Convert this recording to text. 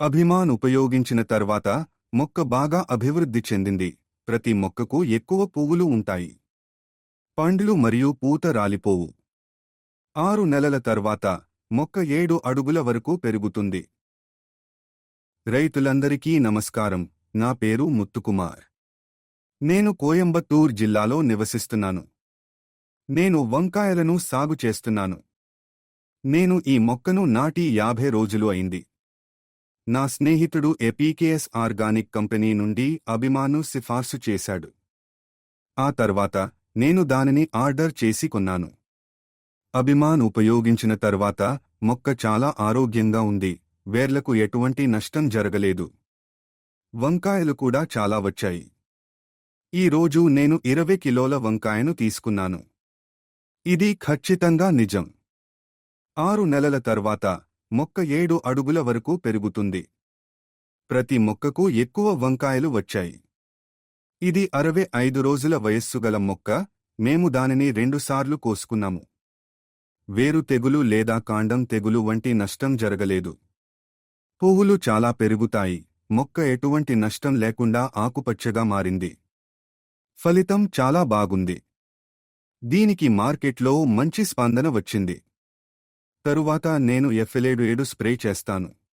అభిమాన్ ఉపయోగించిన తర్వాత మొక్క బాగా అభివృద్ధి చెందింది. ప్రతి మొక్కకు ఎక్కువ పువ్వులు ఉంటాయి. పండ్లు మరియు పూత రాలిపోవు. ఆరు నెలల తర్వాత మొక్క ఏడు అడుగుల వరకు పెరుగుతుంది. రైతులందరికీ నమస్కారం. నా పేరు ముత్తుకుమార్. నేను కోయంబత్తూర్ జిల్లాలో నివసిస్తున్నాను. నేను వంకాయలను సాగు చేస్తున్నాను. నేను ఈ మొక్కను నాటి యాభై రోజులు అయింది. నా స్నేహితుడు ఎపీకేఎస్ ఆర్గానిక్ కంపెనీ నుండి అభిమాను సిఫార్సు చేశాడు. ఆ తర్వాత నేను దానిని ఆర్డర్ చేసి కొన్నాను. అభిమాన్ ఉపయోగించిన తర్వాత మొక్క చాలా ఆరోగ్యంగా ఉంది వేర్లకు ఎటువంటి నష్టం జరగలేదు. వంకాయలు కూడా చాలా వచ్చాయి. ఈ రోజు నేను ఇరవై కిలోల వంకాయను తీసుకున్నాను. ఇది ఖచ్చితంగా నిజం. ఆరు నెలల తర్వాత మొక్క ఏడు అడుగుల వరకు పెరుగుతుంది. ప్రతి మొక్కకు ఎక్కువ వంకాయలు వచ్చాయి. ఇది అరవై ఐదు రోజుల వయస్సుగల మొక్క మేము దానిని రెండుసార్లు కోసుకున్నాము. వేరు తెగులు లేదా కాండం తెగులు వంటి నష్టం జరగలేదు. పువ్వులు చాలా పెరుగుతాయి మొక్క ఎటువంటి నష్టం లేకుండా ఆకుపచ్చగా మారింది. ఫలితం చాలా బాగుంది. దీనికి మార్కెట్లో మంచి స్పందన వచ్చింది. తరువాత నేను ఎఫ్ఎలేడు ఏడు స్ప్రే చేస్తాను.